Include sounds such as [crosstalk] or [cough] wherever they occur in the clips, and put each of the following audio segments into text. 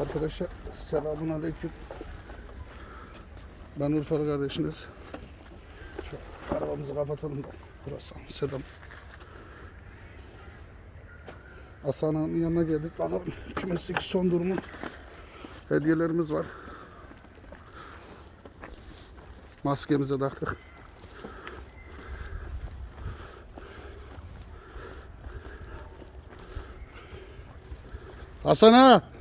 Arkadaşlar selamun aleyküm. Ben Urfalı kardeşiniz. Şu arabamızı kapatalım da. Burası selam. Hasan'ın yanına geldik. Bakalım kümesteki son durumu. Hediyelerimiz var. Maskemizi taktık. Hasan ağa!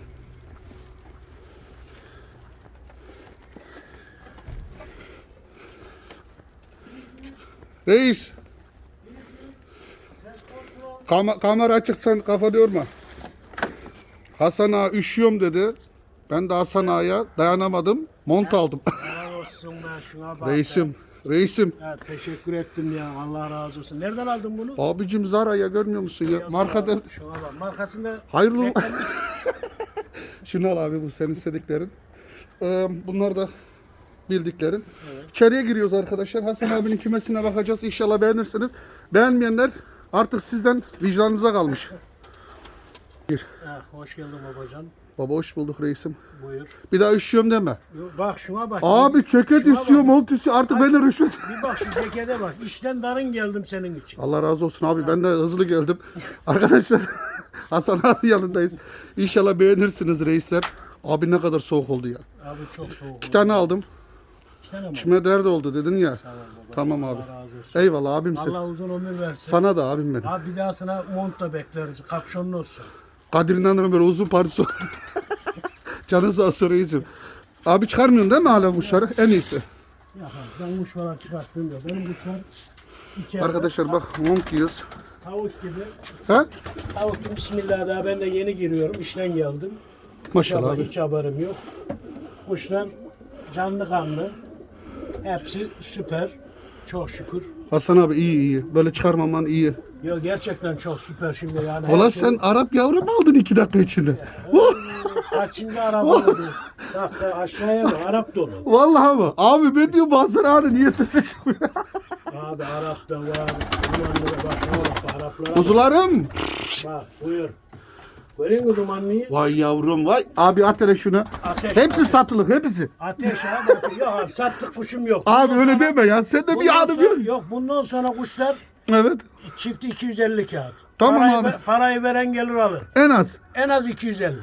Reis. Kam- kamera açık sen kafa yorma. Hasan ağa üşüyorum dedi. Ben de Hasan ağaya dayanamadım. Mont aldım. Helal [laughs] olsun ben şuna bak. reisim. Reisim. Ya, teşekkür ettim ya Allah razı olsun. Nereden aldın bunu? Abicim Zara ya görmüyor musun ya? Marka der. Şuna bak markasında Hayırlı [laughs] Şunu al abi bu senin istediklerin. Ee, bunlar da bildiklerin. İçeriye giriyoruz arkadaşlar. Hasan abinin kümesine bakacağız. İnşallah beğenirsiniz. Beğenmeyenler artık sizden vicdanınıza kalmış. Gir. Ha, hoş geldin babacan. Baba hoş bulduk reisim. Buyur. Bir daha üşüyorum deme. Yo, Bak şuna bak. Abi ceket istiyor, bak. mont istiyor. Artık beni rüşvet. Bir bak şu cekete bak. İşten darın geldim senin için. Allah razı olsun abi. Ben de hızlı geldim. [laughs] Arkadaşlar [laughs] Hasan abi yanındayız. İnşallah beğenirsiniz reisler. Abi ne kadar soğuk oldu ya. Abi çok soğuk. Bir tane aldım. Mi? Kime dert oldu dedin ya. Tamam baba. Tamam abi. Allah razı olsun. Eyvallah abimsin. Allah uzun ömür versin. Sana da abim benim. Abi bir daha sana mont da bekleriz. Kapşonlu olsun. Kadir İnanır'ın böyle uzun partisi var. [laughs] Canı sağ olsun reisim. Abi çıkarmıyorsun değil mi hala kuşları? En iyisi. Ya abi, ben kuş falan çıkarttım da. Benim kuşlar içeride Arkadaşlar bak mont giyiyoruz. tavuk gibi. Ha? Tavuk bismillah daha ben de yeni giriyorum. İşten geldim. Maşallah Ama abi. hiç haberim yok. Kuşlar canlı kanlı. Hepsi süper. Çok şükür. Hasan abi iyi iyi. Böyle çıkarmaman iyi. Yo gerçekten çok süper şimdi yani. Ulan şey- sen Arap yavru mu aldın iki dakika içinde? Kaçıncı araba oldu? Bak da aşağıya bak Arap dolu. Vallahi mı? Abi ben diyorum Hasan abi niye sesi çıkmıyor? Abi Arap da var. Araplara bak. Kuzularım. Bak buyur. Görüyor musun dumanlıyı? Vay yavrum vay. Abi at hele şunu. Ateş. Hepsi satılık hepsi. Ateş abi. [laughs] ateş. Yok abi sattık kuşum yok. Abi Bundan öyle sonra- deme ya. Sen de bir sonra- gör. Yok bundan sonra kuşlar Evet. çifti 250 kağıt. Tamam parayı, abi. parayı veren gelir alır. En az. En az 250.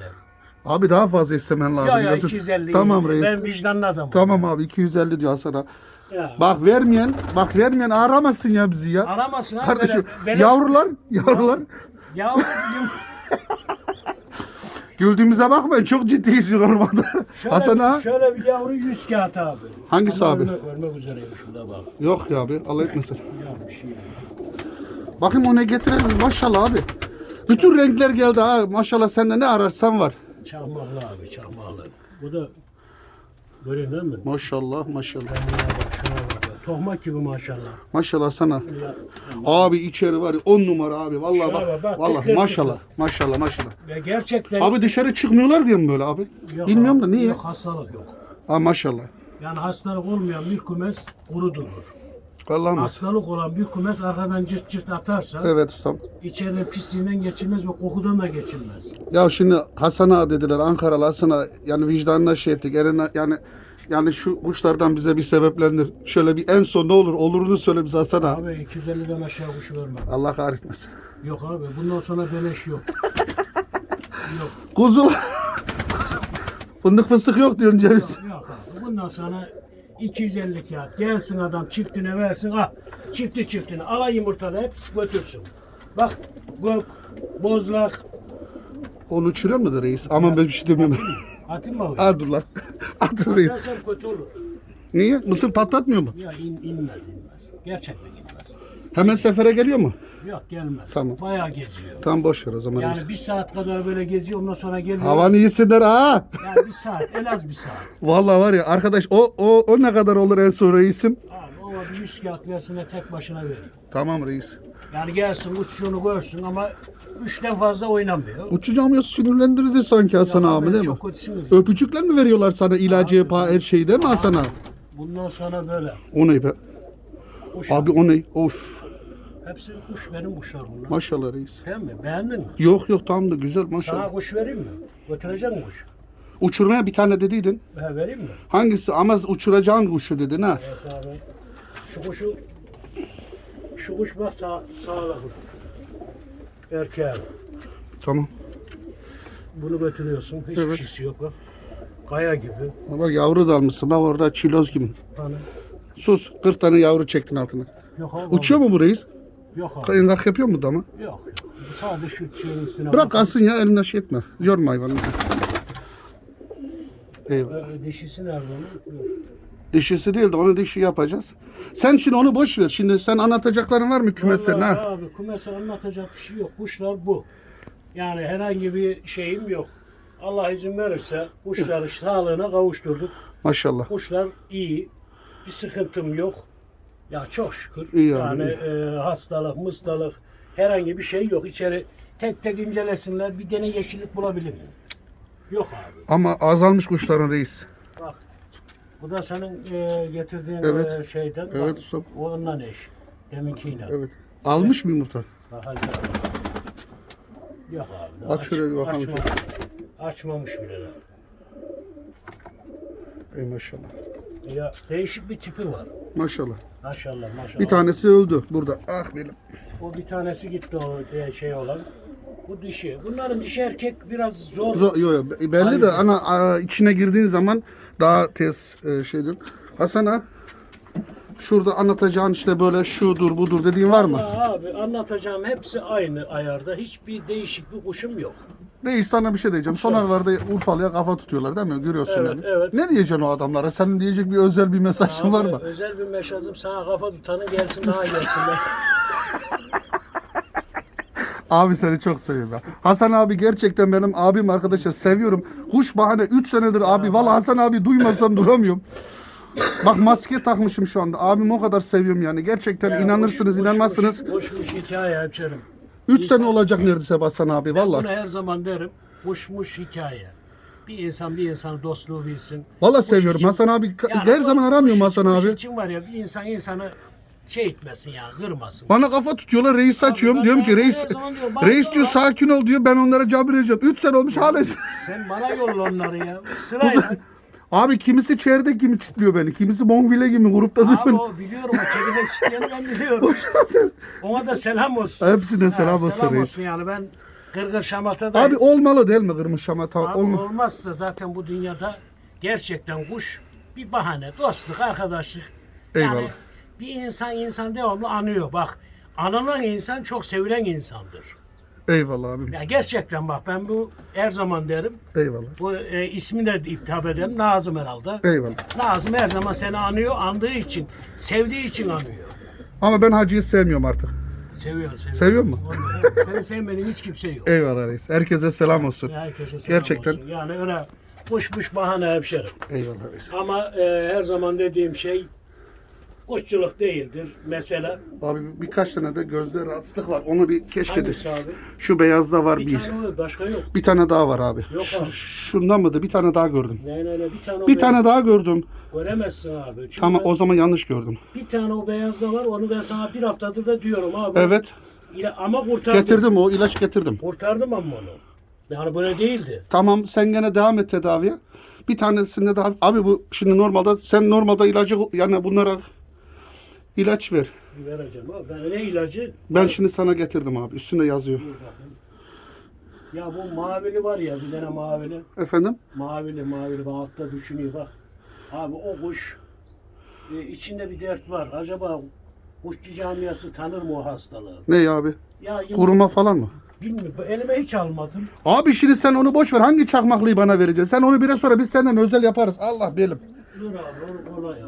Abi daha fazla istemen lazım. Ya ya Yazık. 250. Tamam reis. Ben vicdanlı adamım. Tamam abi 250 diyor Hasan'a. Ya. Bak vermeyen, bak vermeyen aramasın ya bizi ya. Aramasın abi. Kardeşim böyle- böyle- yavrular, yavrular. Ya Güldüğümüze bakmayın çok ciddiyiz normalde. şöyle, Hasan ağa. şöyle bir yavru 100 kağıt abi. Hangisi Ama abi? Ölmek, ölmek üzereyim şurada bak. Yok ya abi Allah etmesin. [laughs] Ya bir şey. Bakayım ne getirelim maşallah abi. Bütün renkler geldi ha maşallah sende ne ararsan var. Çakmaklı abi çakmaklı. Bu da görüyorsun değil mi? Maşallah maşallah. Şuna bak şuna bak. Ya. Tohmak gibi maşallah. Maşallah sana. Abi içeri var ya 10 numara abi. Vallahi bak. bak, bak, Vallahi tekrar maşallah. Maşallah maşallah. ya gerçekten Abi dışarı çıkmıyorlar diye mi böyle abi? Yok Bilmiyorum abi, da niye? Yok hastalık yok. Ha maşallah. Yani hastalık olmayan bir kümes kuru durur. Vallahi mi? Hastalık olan bir kümes arkadan cırt cırt atarsa Evet ustam. içeriden pisliğinden geçilmez ve kokudan da geçilmez. Ya şimdi Hasan ağa dediler Ankaralı Hasan ağa yani vicdanına şey ettik. Eren'e- yani yani şu kuşlardan bize bir sebeplendir. Şöyle bir en son ne olur olurunu söyle bize Hasan ağa. Abi 250'den aşağı kuş vermem. Allah kahretmesin. Yok abi bundan sonra beleş yok. [laughs] yok. Kuzul. Fındık fıstık yok diyorsun ceviz. Yok abi. Bundan sonra 250 kağıt. Gelsin adam çiftine versin. Ah çifti çiftini. Ala yumurtalı hep götürsün. Bak gök, bozlak. Onu uçuruyor mu da reis? Aman ben bir şey demiyorum. Atayım mı? Ha dur lan. [laughs] Hatırlayın. Atarsan kötü olur. Niye? Mısır patlatmıyor mu? Ya in, inmez inmez. Gerçekten inmez. Hemen sefere geliyor mu? Yok gelmez. Tamam. Bayağı geziyor. Tam boş ver o zaman. Yani bir saat kadar böyle geziyor ondan sonra geliyor. Havanı iyisinler ha. Yani bir saat en az bir saat. [laughs] Vallahi var ya arkadaş o o o ne kadar olur en son reisim? Abi ama bir 100 kağıt versine tek başına veriyor. Tamam reis. Yani gelsin uçuşunu görsün ama üçten fazla oynamıyor. Uçacağım ya sinirlendirdi sanki Hasan abi değil mi? Çok diyor? Öpücükler mi veriyorlar sana ilacı yapağı her şeyi değil mi Hasan abi? Bundan sonra böyle. O ne be? Kuş. Abi o ne? Of. Hepsi kuş benim kuşlar bunlar. Maşallah reis. Değil mi? Beğendin mi? Yok yok tam da güzel Sana maşallah. kuş vereyim mi? Götürecek mi kuş? Uçurmaya bir tane dediydin. Ha, vereyim mi? Hangisi? Ama uçuracağın kuşu dedin ha. Evet abi. Şu kuşu şu kuş bak sağ, sağla kuş. Erkeğe. Tamam. Bunu götürüyorsun. Hiçbir Evet. şeysi yok bak. Kaya gibi. Bak yavru da almışsın. Bak orada çiloz gibi. Hani. Sus. 40 tane yavru çektin altına. Yok abi. Uçuyor mu bu reis? Yok abi. Kayıngak yapıyor mu dama? Yok Sadece şu şeyin üstüne Bırak bak. ya elinden şey etme. Yorma hayvanı. Eyvallah. Ee, Dişisi nerede onun? Yok. Dişisi değil de onu dişi yapacağız. Sen şimdi onu boş ver. Şimdi sen anlatacakların var mı kümeslerin Vallahi ha? abi kumese anlatacak bir şey yok. Kuşlar bu. Yani herhangi bir şeyim yok. Allah izin verirse kuşları sağlığına kavuşturduk. Maşallah. Kuşlar iyi. Bir sıkıntım yok. Ya çok şükür. İyi abi, yani e, hastalık, mıstalık herhangi bir şey yok. İçeri tek tek incelesinler. Bir tane yeşillik bulabilir miyim? Yok abi. Ama azalmış kuşların reis. Bak. Bu da senin e, getirdiğin Evet. e, şeyden. Evet bak, ustam. O ondan eş. Deminkiyle. Evet. Almış mı yumurta? Bak hadi. Yok abi. daha Aç şöyle bir bakalım. Açma, açmamış bile. daha. Ey maşallah. Ya değişik bir tipi var. Maşallah. Maşallah maşallah. Bir tanesi öldü burada. Ah benim. O bir tanesi gitti o e, şey olan. Bu dişi. Bunların dişi erkek biraz zor. Zo- yo, yo, belli de Hayır. ana a, içine girdiğin zaman daha tez e, şeydir. Hasan ha, şurada anlatacağın işte böyle şudur budur dediğin var mı? Abi anlatacağım hepsi aynı ayarda. Hiçbir değişik bir kuşum yok. Reis sana bir şey diyeceğim. Son aralarda Urfalı'ya kafa tutuyorlar değil mi? Görüyorsun Evet, yani. evet. Ne diyeceksin o adamlara? Senin diyecek bir özel bir mesajın Abi, var mı? Özel bir meşazım sana kafa tutanı gelsin daha gelsinler. [laughs] Abi seni çok seviyorum ya. Hasan abi gerçekten benim abim arkadaşlar seviyorum. Kuş bahane 3 senedir abi. Vallahi Hasan abi duymasam duramıyorum. Bak maske takmışım şu anda. Abim o kadar seviyorum yani. Gerçekten Ya, inanırsınız, boş- boş- inanmazsınız. Boş boş hikaye hemşerim. 3 sene olacak neredeyse Hasan abi Bunu her zaman derim. Boşmuş hikaye. Bir insan bir insanı dostluğu bilsin. Vallahi Kuş seviyorum. Hasan abi her zaman aramıyorum Hasan abi. için var ya bir insan insanı şey etmesin yani kırmasın. Bana kafa tutuyorlar reis açıyorum. diyorum ki reis reis diyor sakin ol diyor. Ben onlara cabir edeceğim. 3 sene olmuş hala. [laughs] Sen bana yolla onları ya. Sırayla. Abi kimisi çeyrek gibi çitliyor beni. Kimisi bonfile gibi grupta duruyor. Abi o biliyorum o çekirdek isteyeni ben biliyorum. [laughs] Ona da selam olsun. Hepsine selam olsun Selam reis. olsun yani ben gırgır şamatadayız. Abi olmalı değil mi kırmış şamata? Abi Olma. olmazsa zaten bu dünyada gerçekten kuş bir bahane, dostluk, arkadaşlık. Eyvallah. Bir insan insan devamlı anıyor. Bak anılan insan çok sevilen insandır. Eyvallah abim. Ya gerçekten bak ben bu her zaman derim. Eyvallah. Bu e, ismi de iptihap ederim. Nazım herhalde. Eyvallah. Nazım her zaman seni anıyor, andığı için, sevdiği için anıyor. Ama ben hacıyı sevmiyorum artık. Seviyor, seviyor. Seviyor mu? Seni sevmediğin hiç kimse yok. Eyvallah reis. Herkese selam olsun. Herkese selam Gerçekten. olsun. Yani öyle boş bahane hemşerim. Eyvallah reis. Ama e, her zaman dediğim şey kuşçuluk değildir. Mesela Abi birkaç tane de gözde rahatsızlık var. Onu bir keşfedin. hangisi abi? Şu beyazda var Bir, bir. tane o, başka yok. Bir tane daha var abi. Yok Şu- abi. şundan mıydı? Bir tane daha gördüm. Ne ne ne bir tane o Bir beyaz- tane daha gördüm. göremezsin abi. Çünkü Tamam o zaman yanlış gördüm. bir tane o beyaz da var. Onu ben sana bir haftadır da diyorum abi. Evet. İla- ama kurtardım. Getirdim o ilaç getirdim. Kurtardım ama onu. Yani böyle değildi. Tamam sen gene devam et tedaviye. Bir tanesinde daha abi bu şimdi normalde sen normalde ilacı yani bunlara ilaç ver. Vereceğim abi. Ben ne ilacı? Ben şimdi sana getirdim abi. Üstünde yazıyor. Dur bakayım. Ya bu mavili var ya bir tane mavili. Efendim? Mavili mavili bak altta düşünüyor bak. Abi o kuş e, içinde bir dert var. Acaba kuşçu camiası tanır mı o hastalığı? Ne ya abi? Ya yine- Kuruma falan mı? bilmiyorum. Elime hiç almadım. Abi şimdi sen onu boş ver. Hangi çakmaklıyı bana vereceksin? Sen onu bire sonra biz senden özel yaparız. Allah bilim. Dur abi onu kolay ya.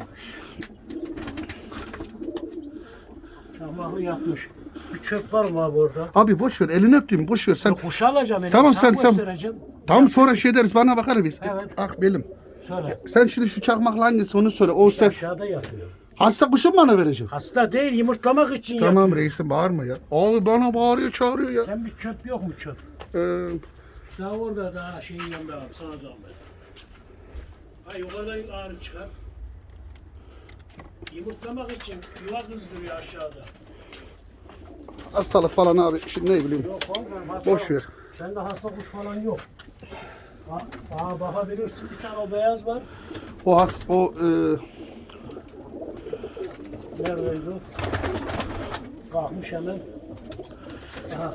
Çamahı yapmış. Bir çöp var mı abi orada? Abi boş ver. Elini öptüm. Boş ver. Sen Yok kuşu alacağım elime. Tamam, sen- sen- göstereceğim. tam sonra şey deriz. Bana bakar biz. Evet. Ah belim. Söyle. Sen şimdi şu çakmaklı hangisi onu söyle. O sef. Aşağıda yatıyor. Hasta kuşu mu bana verecek? Hasta değil yumurtlamak için Tamam yatıyor. reisim bağırma ya. Abi bana bağırıyor çağırıyor ya. Sen bir çöp yok mu çöp? Ee, Daha orada daha şeyin yanında abi sana zahmet. Ha yukarıdan ağrı çıkar. Yumurtlamak için yuva kızdırıyor aşağıda. hastalık falan abi. Şimdi ne bileyim. Yok oğlum hasta Boş ver. Sende hasta kuş falan yok. Aa, aa bakabilirsin bir tane o beyaz var. O has o e, Neredeydi o? Kalkmış hemen. Aha,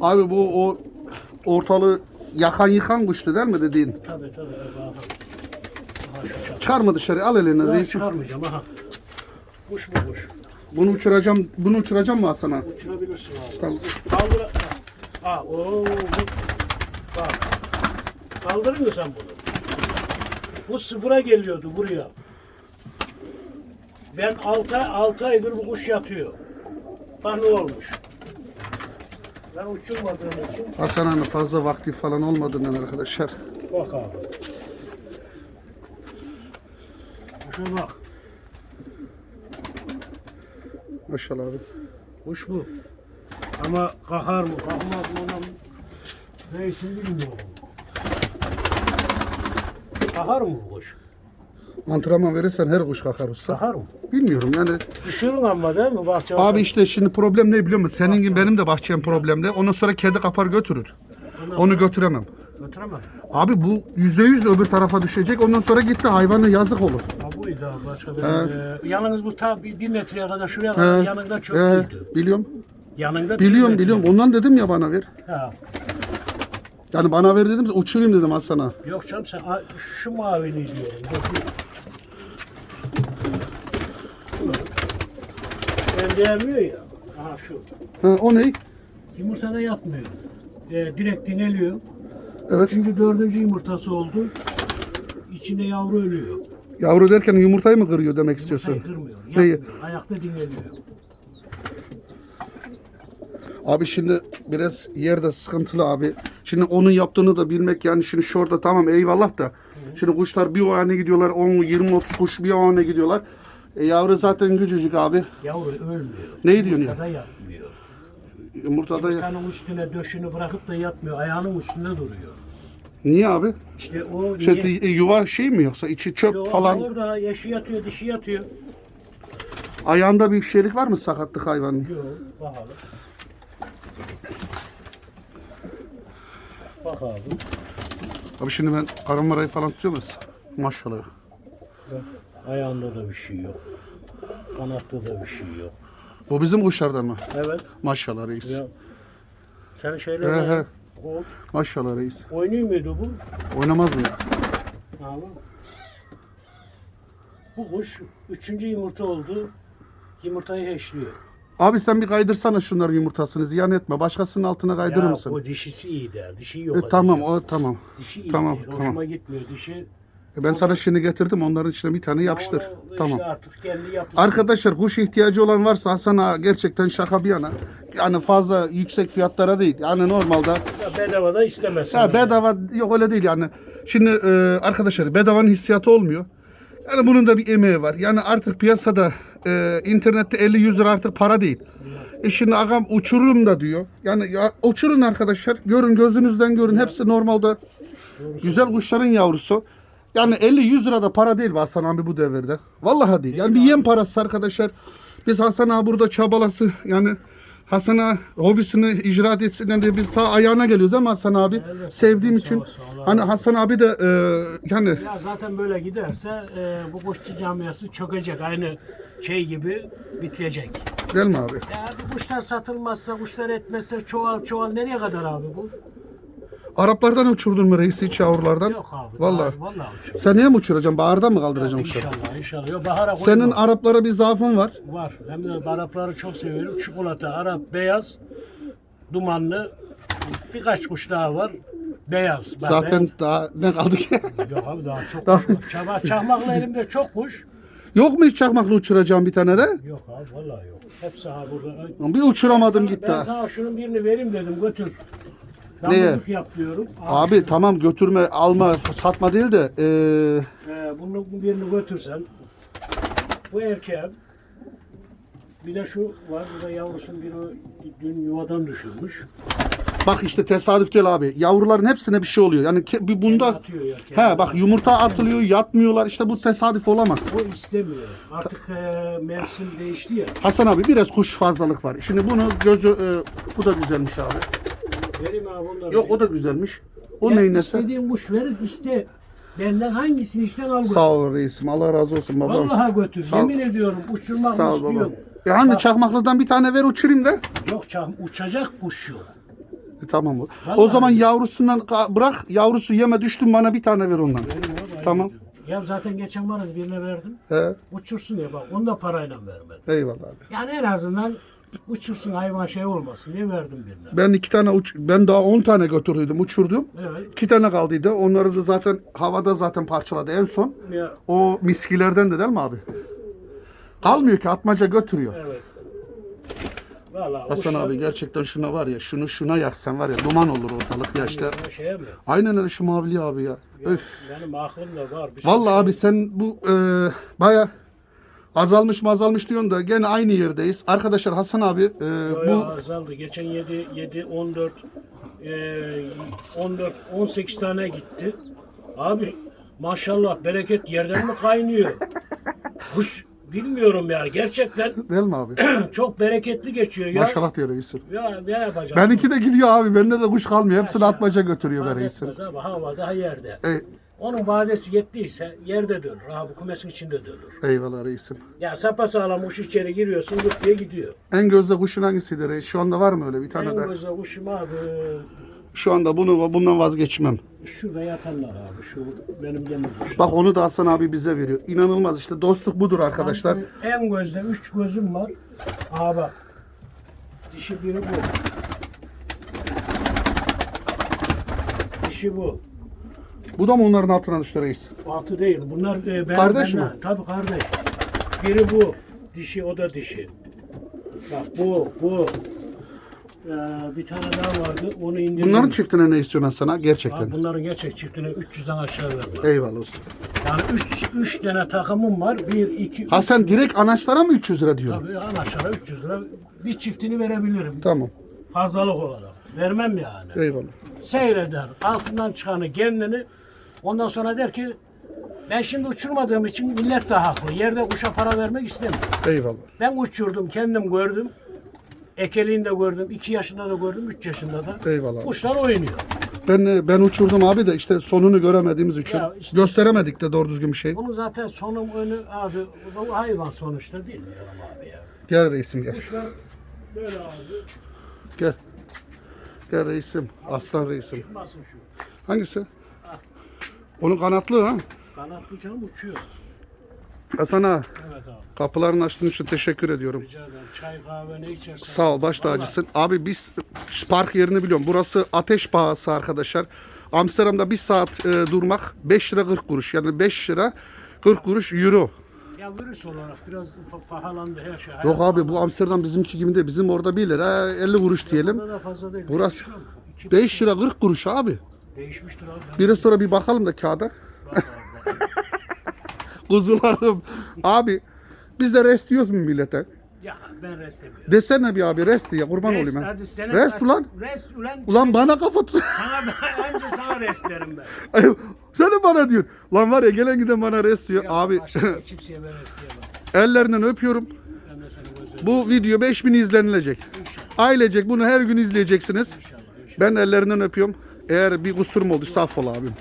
abi bu o ortalığı yakan yıkan kuştu değil mi dediğin? tabii tabii. Aha. Çıkarma dışarı al eline Yok reis. çıkarmayacağım aha. Kuş bu kuş. Bunu uçuracağım. Bunu uçuracağım mı Hasan abi? Uçurabilirsin abi. Tamam. Kaldır. Aa, oo, bu- bak. Kaldırır mı sen bunu? Bu sıfıra geliyordu buraya. Ben 6 altı aydır bu kuş yatıyor. Bak ne olmuş. Ben uçurmadığım için Hasan abi fazla vakti falan olmadığından arkadaşlar. bak abi. Kuşa bak. Maşallah abi. Kuş bu. Ama kalkar mı kalkmaz mı onun neyse bilmiyorum. Kalkar mı bu kuş? Antrenman verirsen her kuş kalkar usta. Kalkar mı? Bilmiyorum yani. Düşürün ama değil mi bahçe? Abi işte şimdi problem ne biliyor musun? Senin gibi benim de bahçem problemde. Ondan sonra kedi kapar götürür. Onu götüremem. Götüremem. Abi bu yüzde yüz öbür tarafa düşecek. Ondan sonra gitti hayvanı yazık olur. Ha buydu abi başka benim. Ee, yalnız bu ta bir, bir metreye kadar şuraya kadar He, yanında çok he, büyüdü. biliyorum. Yanında bir Biliyorum metre. biliyorum. Ondan dedim ya bana ver. Ha. Yani bana ver dedim uçurayım dedim Hasan'a. Yok canım sen a- şu mavini diyorum. Dur. Elleyemiyor ya. Aha şu. Ha, o ne? Yumurtada yatmıyor. Ee, direkt dineliyor. Evet. Üçüncü, dördüncü yumurtası oldu. İçinde yavru ölüyor. Yavru derken yumurtayı mı kırıyor demek istiyorsun? Sayı kırmıyor. Neyi? Yatmıyor. Ayakta dinleniyor. Abi şimdi biraz yerde sıkıntılı abi. Şimdi onun yaptığını da bilmek yani şimdi şurada tamam eyvallah da. Şimdi kuşlar bir o hane gidiyorlar 10 20 30 kuş bir o hane gidiyorlar. E, yavru zaten küçücük abi. Yavru ölmüyor. Neyi diyorsun ya? Yumurtada yatmıyor. Yumurtada. Yumurtanın üstüne döşünü bırakıp da yatmıyor. Ayağının üstünde duruyor. Niye abi? İşte o Şey, niye? e, yuva şey mi yoksa içi çöp Yo, falan. Orada yaşı yatıyor, dişi yatıyor. Ayağında bir şeylik var mı sakatlık hayvanın? Yok, bakalım. Bak abi. Abi şimdi ben karamarayı falan tutuyor musun? Maşallah. Bak, Ayağında da bir şey yok. Kanatta da bir şey yok. O bizim kuşlardan mı? Evet. Maşallah reis. Ya. Sen He, şeyler he. Maşallah reis. oynuyor muydu bu? Oynamaz mı ya? Ama bu kuş üçüncü yumurta oldu. Yumurtayı heşliyor. Abi sen bir kaydırsana şunların yumurtasını ziyan etme. Başkasının altına kaydırır ya mısın? o dişisi iyi der. Dişi yok. E, tamam o tamam. Dişi iyi tamam, değil. tamam. Hoşuma gitmiyor. Dişi ben sana şimdi getirdim onların içine bir tane yapıştır. İşte Tamam. artık kendi yapısı. Arkadaşlar kuş ihtiyacı olan varsa Hasan'a gerçekten şaka bir yana. Yani fazla yüksek fiyatlara değil. Yani normalde Ya bedava da istemezsin. ya bedava yok öyle değil yani. Şimdi e, arkadaşlar bedavanın hissiyatı olmuyor. Yani bunun da bir emeği var. Yani artık piyasada e, internette 50-100 lira artık para değil. E şimdi agam uçururum da diyor. Yani ya, uçurun arkadaşlar. Görün gözünüzden görün. Hepsi normalde güzel kuşların yavrusu. Yani 50-100 lira da para değil be Hasan abi bu devirde. Vallahi değil. Yani bir yem parası arkadaşlar. Biz Hasan abi burada çabalası yani Hasan abi hobisini icraat etsin diye biz ta ayağına geliyoruz ama Hasan abi Evet, sevdiğim sağ için ol, sağ ol. hani Hasan abi de e, yani Ya zaten böyle giderse e, bu kuşçu camiası çökecek. Aynı şey gibi bitecek. değil mi abi? Ya bu kuşlar satılmazsa, kuşlar etmezse çoğal çoğal nereye kadar abi bu? Araplardan uçurdun mu reisi hiç yavrulardan? Yok abi. Vallahi. Vallahi uçuyor. Sen niye mi uçuracaksın? Bağırda mı kaldıracaksın kuşları? İnşallah inşallah. Yok bahara Senin koymam. Araplara bir zaafın var. Var. Hem de Arapları çok seviyorum. Çikolata, Arap, beyaz, dumanlı. Birkaç kuş daha var. Beyaz. Ben Zaten beyaz- daha ne kaldı ki? Yok abi daha çok kuş var. Çakmakla elimde çok kuş. yok mu hiç çakmakla uçuracağım bir tane de? Yok abi vallahi yok. Hepsi ha burada. Bir uçuramadım Sana- gitti. Ben ha. sana şunun birini vereyim dedim götür. Damızlık yap diyorum. Abi tamam götürme, alma, satma değil de eee, Ee, bunun birini götürsen. Bu erkeğim. Bir de şu var. Bu da yavrusun biri dün yuvadan düşürmüş. bak işte tesadüf değil abi. Yavruların hepsine bir şey oluyor. Yani ke- bir bunda Atıyor ya. he bak yumurta atılıyor, yatmıyorlar. İşte bu tesadüf olamaz. O istemiyor. Artık e, mevsim değişti ya. Hasan abi biraz kuş fazlalık var. Şimdi bunu gözü eee, bu da güzelmiş abi. Vereyim abi onları. Yok o da güzelmiş. O Ya neyin nesi? İstediğin kuş verir iste. Benden hangisini isten al götür. Sağ ol reisim. Allah razı olsun baba. Vallahi götür. Sağ ol. Yemin ediyorum uçurmak Sağ ol istiyorum. baba. Ya hani Bak. çakmaklıdan bir tane ver uçurayım da. Yok çam uçacak kuş yok. E, tamam bu. O Vallahi. zaman yavrusundan bırak. Yavrusu yeme düştün bana bir tane ver ondan. Tamam. Ya zaten geçen vardı birine verdim. He. Uçursun diye bak onu da parayla vermedim. Eyvallah abi. Yani en azından uçursun hayvan şey olmasın diye verdim birine. Ben iki tane uç ben daha 10 tane götürdüm, uçurdum. Evet. İki tane kaldıydı. Onları da zaten havada zaten parçaladı en son. Ya, O miskilerden de değil mi abi? Kalmıyor ki atmaca götürüyor. evet. Vallahi Hasan kuşlar- abi gerçekten şuna var ya şunu şuna yaksan var ya duman olur ortalık ya işte. Şeye mi? Aynen öyle şu mavili abi ya. Öf. Benim aklım da var. Bir şey- Vallahi abi sen bu e, baya azalmış mı azalmış diyorsun da gene aynı yerdeyiz. Arkadaşlar Hasan abi e, bu yo, azaldı. Geçen 7, 7, 14, e, 14, 18 tane gitti. Abi maşallah bereket yerden mi kaynıyor? [laughs] Kuş bilmiyorum yani gerçekten değil mi abi? [clears throat] çok bereketli geçiyor ya. Maşallah diyor reisim. Ya ne yapacağım? Benimki de gidiyor abi. Bende de kuş kalmıyor. Hepsini atmaca götürüyor be reisim. hava daha yerde. Ey, Onun vadesi yettiyse yerde dönür. Ha bu kumesin içinde dönür. eyvallah reisim. Ya sapasağlam uç içeri giriyorsun gıp diye gidiyor. En gözde kuşun hangisiydi reis? Şu anda var mı öyle bir tane En de? güzel kuşum abi Şu anda bunu bundan vazgeçmem. şurada yatanlar abi şu benim demir kuşum. Bak onu da Hasan abi bize veriyor. İnanılmaz işte dostluk budur arkadaşlar. En gözde üç gözüm var. Aha bak. Dişi biri bu. Dişi bu. Bu da mı onların altına düştü reis? Altı değil. Bunlar e, ben, Kardeş ben- mi? Tabii kardeş. Biri bu. Dişi o da dişi. Bak bu bu. Ee, bir tane daha vardı. Onu indirdim. Bunların çiftine ne istiyorsun sana Abi gerçekten? bunların gerçek çiftine 300'den aşağı vermem. Eyvallah olsun. Yani 3 3 tane takımım var. 1 2 Ha sen direkt anaçlara mı 300 lira diyorsun? Tabii an aşağı 300 lira bir çiftini verebilirim. Tamam. Fazlalık olarak. Vermem yani. Eyvallah. Seyreder. Altından çıkanı kendini. Ondan sonra der ki ben şimdi uçurmadığım için millet de haklı. Yerde kuşa para vermek istemiyor. Eyvallah. Ben uçurdum, kendim gördüm. Ekeliğini de gördüm. 2 yaşında da gördüm, 3 yaşında da. Eyvallah. Kuşlar oynuyor. Ben ben uçurdum abi de işte sonunu göremediğimiz için Ya işte- gösteremedik de doğru düzgün bir şey. Bunun zaten sonum önü abi bu hayvan sonuçta bilmiyorum abi ya. Gel reisim gel. Kuşlar böyle abi. Gel. Gel reisim. Aslan reisim. Çıkmasın şu. Hangisi? Onun kanatlı ha. Kanatlı canım uçuyor. Hasan ağa, Evet abi. kapılarını açtığın için teşekkür ediyorum. Rica ederim. Çay kahve ne içersen. Sağ ol baş tacısın. Abi biz park yerini biliyorum. Burası ateş pahası arkadaşlar. Amsterdam'da bir saat e, durmak 5 lira 40 kuruş. Yani 5 lira 40 kuruş euro. Ya virüs olarak biraz fa- pahalandı her şey. Yok abi bu Amsterdam bizimki gibi değil. Bizim orada 1 lira 50 kuruş diyelim. Burada da fazla değil. Burası Üç lira mı? İki- 5 lira 40 kuruş abi. Değişmiştir abi. Bir de sonra bir bakalım da kağıda. Bak abi, bak. Kuzularım. Abi biz de rest diyoruz mu millete? Ya ben rest demiyorum. Desene bir abi rest diye kurban Rest, olayım ha. hadi senin- Rest ulan. Rest ulan. Ulan bana kafa tut. Sana ben, önce sana rest derim ben. [laughs] Ay, Sen de bana diyorsun. Lan var ya gelen giden bana rest diyor. Abi başka [laughs] kimseye ben rest diyemem. ellerinden öpüyorum. Ben de seni gözlerim. Bu video 5000 izlenilecek. Ailecek bunu her gün izleyeceksiniz. İnşallah. Ben ellerinden öpüyorum. Eğer bir kusurum olduysa affola abim.